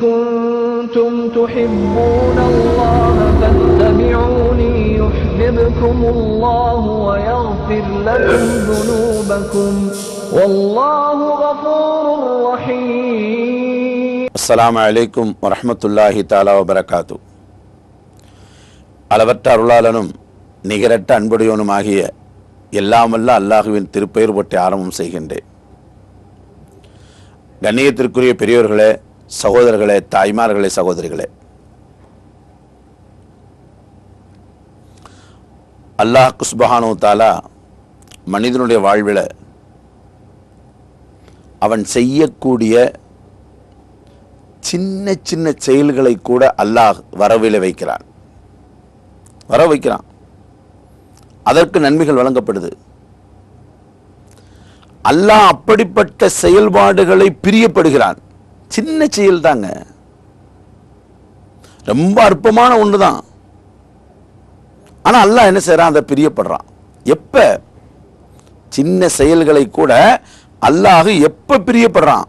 كنتم تحبون الله فاتبعوني يحببكم الله ويغفر لكم ذنوبكم والله غفور رحيم அஸ்ஸலாமு அலைக்கும் வரஹ்மத்துல்லாஹி தாலா வபரகாத்து அளவற்ற அருளாளனும் நிகரற்ற அன்புடையவனுமாகிய எல்லாமல்ல அல்லாஹுவின் திருப்பெயர் பற்றி ஆரம்பம் செய்கின்றேன் கண்ணியத்திற்குரிய பெரியோர்களே சகோதரர்களே தாய்மார்களே சகோதரிகளே. அல்லாஹ் குஸ்பஹானு தாலா மனிதனுடைய வாழ்வில் அவன் செய்யக்கூடிய சின்ன சின்ன செயல்களை கூட அல்லாஹ் வரவில வைக்கிறான். வர வைக்கிறான். அதற்கு நன்மைகள் வழங்கப்படுது. அல்லாஹ் அப்படிப்பட்ட செயல்பாடுகளை பிரியப்படுகிறான். சின்ன செயல் தாங்க. ரொம்ப அற்பமான ஒன்று தான் ஆனால் அல்லாஹ் என்ன செய்கிறான் அதை பிரியப்படுறான். எப்போ? சின்ன செயல்களை கூட அல்லாஹ் எப்போ பிரியப்படுறான்?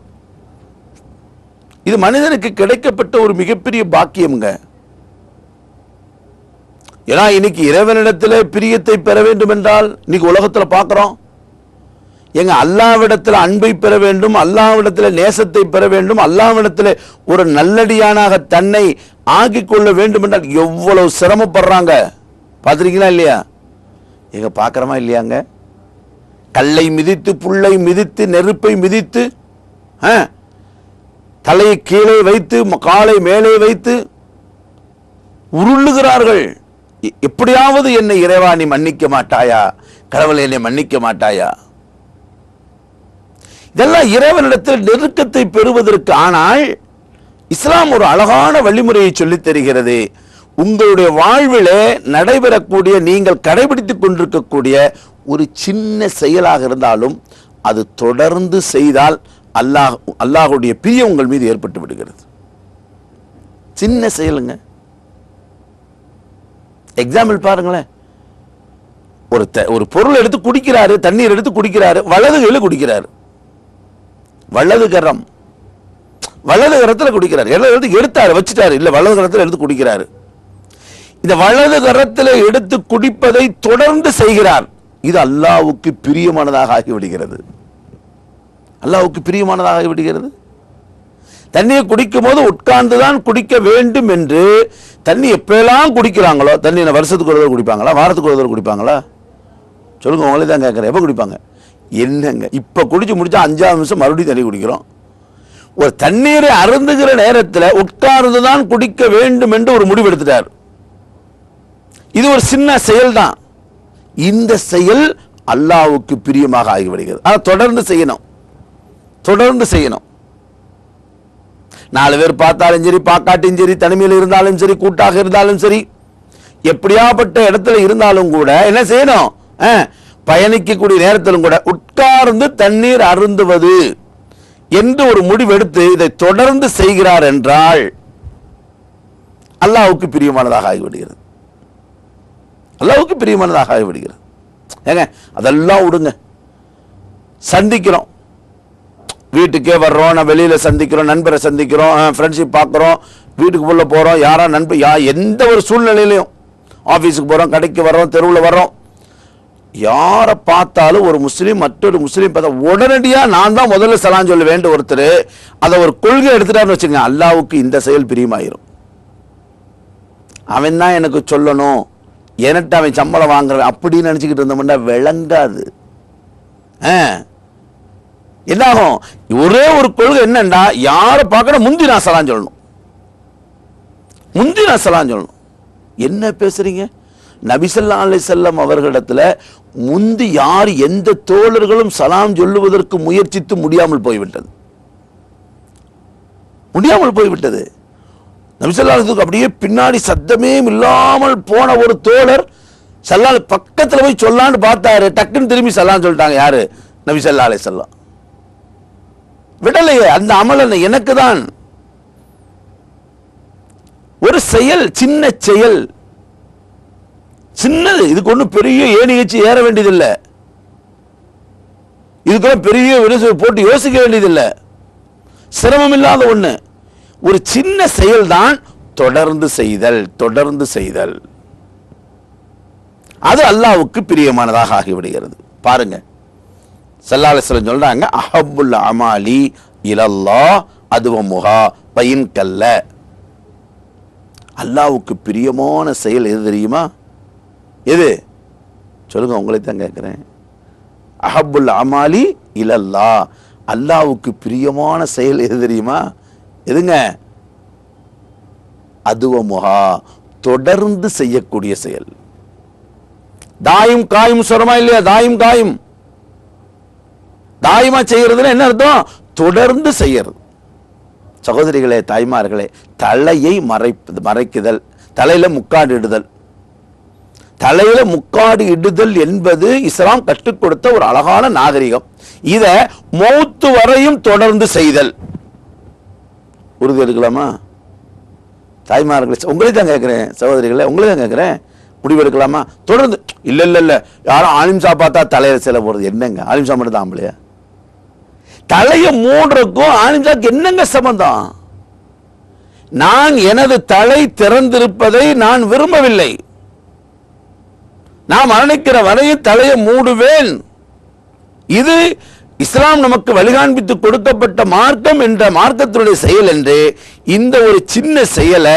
இது மனிதனுக்கு கிடைக்கப்பட்ட ஒரு மிகப்பெரிய பாக்கியம்ங்க. ஏன்னா இன்னைக்கு இறைவனிடத்தில் பிரியத்தை பெற வேண்டும் என்றால் இன்னைக்கு உலகத்தில் பார்க்குறோம். எங்க அல்லாவிடத்தில் அன்பை பெற வேண்டும் அல்லாவிடத்தில் நேசத்தை பெற வேண்டும் அல்லாவிடத்தில் ஒரு நல்லடியானாக தன்னை ஆக்கிக் கொள்ள வேண்டும் என்றால் எவ்வளவு சிரமப்படுறாங்க? பார்த்துருக்கீங்களா இல்லையா? எங்க பார்க்குறோமா இல்லையாங்க? கல்லை மிதித்து புல்லை மிதித்து நெருப்பை மிதித்து ஆ தலையை கீழே வைத்து காலை மேலே வைத்து உருளுகிறார்கள். எ- எப்படியாவது என்னை இறைவா நீ மன்னிக்க மாட்டாயா? கடவுளை என்னை மன்னிக்க மாட்டாயா? இதெல்லாம் இறைவனிடத்தில் நெருக்கத்தை பெறுவதற்கு ஆனால் இஸ்லாம் ஒரு அழகான வழிமுறையை சொல்லித் தருகிறது. உங்களுடைய வாழ்விலே நடைபெறக்கூடிய நீங்கள் கடைபிடித்துக் கொண்டிருக்கக்கூடிய ஒரு சின்ன செயலாக இருந்தாலும் அது தொடர்ந்து செய்தால் அல்லாஹ் அல்லாஹுடைய பிரியம் உங்கள் மீது ஏற்பட்டு விடுகிறது. சின்ன செயலுங்க. எக்ஸாம்பிள் பாருங்களேன். ஒரு ஒரு பொருள் எடுத்து குடிக்கிறாரு தண்ணீர் எடுத்து குடிக்கிறாரு வலது கையில குடிக்கிறாரு. வலது கரம். வலது கரத்தில் குடிக்கிறார். இடது கரத்துக்கு எடுத்தார் வச்சுட்டாரு. இல்லை வலது கரத்தில் எடுத்து குடிக்கிறாரு. இந்த வலது கரத்தில் எடுத்து குடிப்பதை தொடர்ந்து செய்கிறார். இது அல்லாவுக்கு பிரியமானதாக ஆகிவிடுகிறது. அல்லாவுக்கு பிரியமானதாக ஆகிவிடுகிறது. தண்ணியை குடிக்கும் போது உட்கார்ந்து தான் குடிக்க வேண்டும் என்று தண்ணி எப்பெல்லாம் குடிக்கிறாங்களோ தண்ணி வருஷத்துக்கு ஒரு தடவை குடிப்பாங்களா? வாரத்துக்கு ஒரு தடவை குடிப்பாங்களா? சொல்லுங்க உங்களே தான் கேட்குறேன். எப்போ குடிப்பாங்க? என்னங்க இப்போ குடிச்சு முடிச்சா அஞ்சாவது நிமிஷம் மறுபடியும் தண்ணி குடிக்கிறோம். ஒரு தண்ணீரை அருந்துகிற நேரத்தில் உட்கார்ந்து தான் குடிக்க வேண்டும் என்று ஒரு முடிவு எடுத்துட்டார். இது ஒரு சின்ன செயல் தான் இந்த செயல் அல்லாவுக்கு பிரியமாக ஆகிவிடுகிறது. ஆனால் தொடர்ந்து செய்யணும். தொடர்ந்து செய்யணும். நாலு பேர் பார்த்தாலும் சரி பார்க்காட்டியும் சரி தனிமையில் இருந்தாலும் சரி கூட்டாக இருந்தாலும் சரி எப்படியாப்பட்ட இடத்துல இருந்தாலும் கூட என்ன செய்யணும்? ஆ, பயணிக்கக்கூடிய நேரத்திலும் கூட உட்கார்ந்து தண்ணீர் அருந்துவது என்று ஒரு முடிவெடுத்து இதை தொடர்ந்து செய்கிறார் என்றால் அல்லாவுக்கு பிரியமானதாக ஆகிவிடுகிறது. அல்லாவுக்கு பிரியமானதாக ஆகிவிடுகிறது. ஏங்க அதெல்லாம் விடுங்க. சந்திக்கிறோம். வீட்டுக்கே வர்றோம் நான் வெளியில் சந்திக்கிறோம் நண்பரை சந்திக்கிறோம் ஃப்ரெண்ட்ஷிப் பார்க்குறோம் வீட்டுக்கு உள்ள போறோம் யாரா நண்பர் யா எந்த ஒரு சூழ்நிலையிலையும். ஆஃபீஸுக்கு போகிறோம் கடைக்கு வர்றோம் தெருவில் வர்றோம். யாரை பார்த்தாலும் ஒரு முஸ்லீம் மற்றொரு முஸ்லீம் பார்த்தா உடனடியாக நான் தான் முதல்ல சலான் சொல்ல வேண்டும் ஒருத்தர் அதை ஒரு கொள்கை எடுத்துட்டாருன்னு வச்சுங்க அல்லாவுக்கு இந்த செயல் பிரியமாயிரும். அவன் தான் எனக்கு சொல்லணும். எனட்டு அவன் சம்பளம் வாங்குறவன் அப்படின்னு நினச்சிக்கிட்டு இருந்தோம்னா விளங்காது. ஆ? என்னாகும்? ஒரே ஒரு கொள்கை என்னன்னா யாரை பார்க்கணும்? முந்தி நான் சலான் சொல்லணும். முந்தி நான் சலான் சொல்லணும். என்ன பேசுறீங்க? நபிசல்லா அலை செல்லம் அவர்களிடத்துல முந்து யார் எந்த தோழர்களும் சலாம் சொல்லுவதற்கு முயற்சித்து முடியாமல் போய்விட்டது. முடியாமல் போய்விட்டது. நபிசல்லாத்துக்கு அப்படியே பின்னாடி சத்தமே இல்லாமல் போன ஒரு தோழர் சல்லால் பக்கத்துல போய் சொல்லான்னு பார்த்தாரு. டக்குன்னு திரும்பி சல்லான்னு சொல்லிட்டாங்க. யாரு? நபிசல்லா அலை செல்லம் விடலையே அந்த அமலன் எனக்கு தான். ஒரு செயல் சின்ன செயல். சின்னது. இதுக்கு ஒன்றும் பெரிய ஏணி வச்சு ஏற வேண்டியதில்லை. இதுக்கெல்லாம் பெரிய விரிசு போட்டு யோசிக்க வேண்டியதில்லை. சிரமம் இல்லாத ஒண்ணு. ஒரு சின்ன செயல்தான் தொடர்ந்து செய்தல் தொடர்ந்து செய்தல். அது அல்லாவுக்கு பிரியமானதாக ஆகிவிடுகிறது. பாருங்க. சல்லாஹம் சொல்றாங்க அஹபுல் அமாலி இலல்லா அதுவமுகா பயின் கல்ல. அல்லாவுக்கு பிரியமான செயல் எது தெரியுமா? எது? சொல்லுங்க உங்களை தான் கேட்குறேன். அஹபுல் அமாலி இலல்லா. அல்லாவுக்கு பிரியமான செயல் எது தெரியுமா? எதுங்க? அதுவமுகா தொடர்ந்து செய்யக்கூடிய செயல். தாயும் காயும் சொல்றமா இல்லையா? தாயும் காயும். தாயமா செய்யறதுன்னு என்ன அர்த்தம்? தொடர்ந்து செய்யறது. சகோதரிகளே தாய்மார்களே தலையை மறைப்பது மறைக்குதல் தலையில முக்காடு இடுதல் தலையில முக்காடு இடுதல் என்பது இஸ்லாம் கற்றுக் கொடுத்த ஒரு அழகான நாகரிகம். இத மௌத்து வரையும் தொடர்ந்து செய்தல். உறுதி எடுக்கலாமா? தாய்மார்களை உங்களை தான் கேட்கிறேன் சகோதரிகளே உங்களே தான் கேட்கிறேன். முடிவு எடுக்கலாமா? தொடர்ந்து இல்ல இல்ல இல்ல. யாரும் ஆலிம்சா பார்த்தா தலையில சில போறது என்னங்க? ஆலிம்சா மட்டும் தான் ஆம்பளையா? மூன்றுக்கும் மூடுறதுக்கும் ஆலிம்சாக்கு என்னங்க சம்பந்தம்? நான் எனது தலை திறந்திருப்பதை நான் விரும்பவில்லை. நான் மரணிக்கிற வரையும் தலையை மூடுவேன். இது இஸ்லாம் நமக்கு வழிகாண்பித்து கொடுக்கப்பட்ட மார்க்கம் என்ற மார்க்கத்தினுடைய செயல் என்று இந்த ஒரு சின்ன செயலை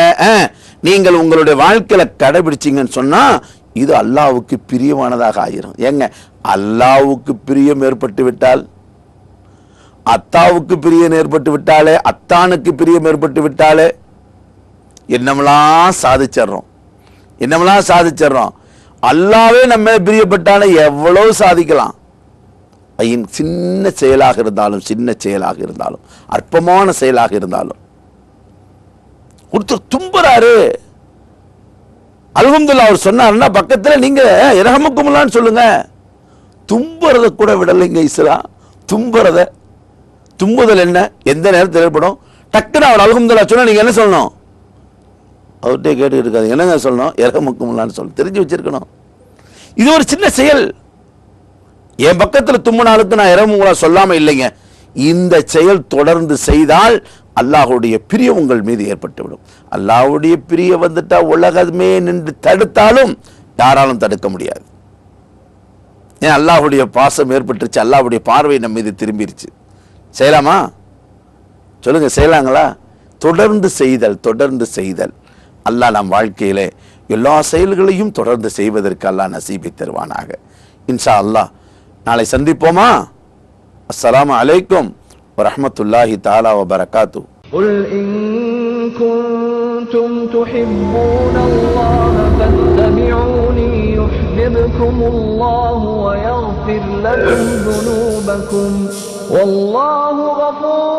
நீங்கள் உங்களுடைய வாழ்க்கையில கடைபிடிச்சிங்கன்னு சொன்னா இது அல்லாவுக்கு பிரியமானதாக ஆயிரும். ஏங்க அல்லாவுக்கு பிரியம் ஏற்பட்டு விட்டால்? அத்தாவுக்கு பிரியம் ஏற்பட்டு விட்டாலே அத்தானுக்கு பிரியம் ஏற்பட்டு விட்டாலே என்னமெல்லாம் சாதிச்சிடுறோம்? என்னமெல்லாம் சாதிச்சிடுறோம்? அல்லாவே நம்ம பிரியப்பட்டான எவ்வளோ சாதிக்கலாம். ஐயின் சின்ன செயலாக இருந்தாலும் சின்ன செயலாக இருந்தாலும் அற்பமான செயலாக இருந்தாலும். ஒருத்தர் தும்புறாரு. அல்ஹம்துலில்லாஹ் அவர் சொன்னார்னா பக்கத்தில் நீங்கள் இரகமுக்குமுல்லான்னு சொல்லுங்க. தும்புறத கூட விடலைங்க இஸ்லாம் தும்புறத. தும்புதல் என்ன? எந்த நேரத்தில் ஏற்படும்? டக்குன்னு அவர் அல்ஹம்துலில்லாஹ் சொன்னால் நீங்கள் என்ன சொல்லணும்? அவர்கிட்டே கேட்டுக்கிட்டு இருக்காது. என்னங்க சொல்லணும்? இரகமுக்குமுல்லான்னு சொல்லணும் தெரிஞ்சு வச்சிருக்கணும். இது ஒரு சின்ன செயல். என் பக்கத்தில் தும்முனாலுக்கு நான் இரமுங்களா சொல்லாமல் இல்லைங்க. இந்த செயல் தொடர்ந்து செய்தால் அல்லாஹுடைய பிரியம் உங்கள் மீது ஏற்பட்டுவிடும். அல்லாஹ்வுடைய பிரிய வந்துட்டா உலகமே நின்று தடுத்தாலும் யாராலும் தடுக்க முடியாது. ஏன் அல்லாஹுடைய பாசம் ஏற்பட்டுருச்சு? அல்லாஹுடைய பார்வை நம்ம மீது திரும்பிருச்சு. செய்யலாமா? சொல்லுங்க செய்யலாங்களா? தொடர்ந்து செய்தல் தொடர்ந்து செய்தல். அல்லாஹ் நம் வாழ்க்கையிலே எல்லா செயல்களையும் தொடர்ந்து செய்வதற்கு அல்லாஹ் நசீபை தருவானாக இன்ஷா அல்லாஹ் நாளை சந்திப்போமா அஸ்ஸலாமு அலைக்கும் வரஹ்மத்துல்லாஹி தாலா வபரகாத்து قل إن كنتم تحبون الله فاتبعوني يحببكم الله ويغفر لكم ذنوبكم والله غفور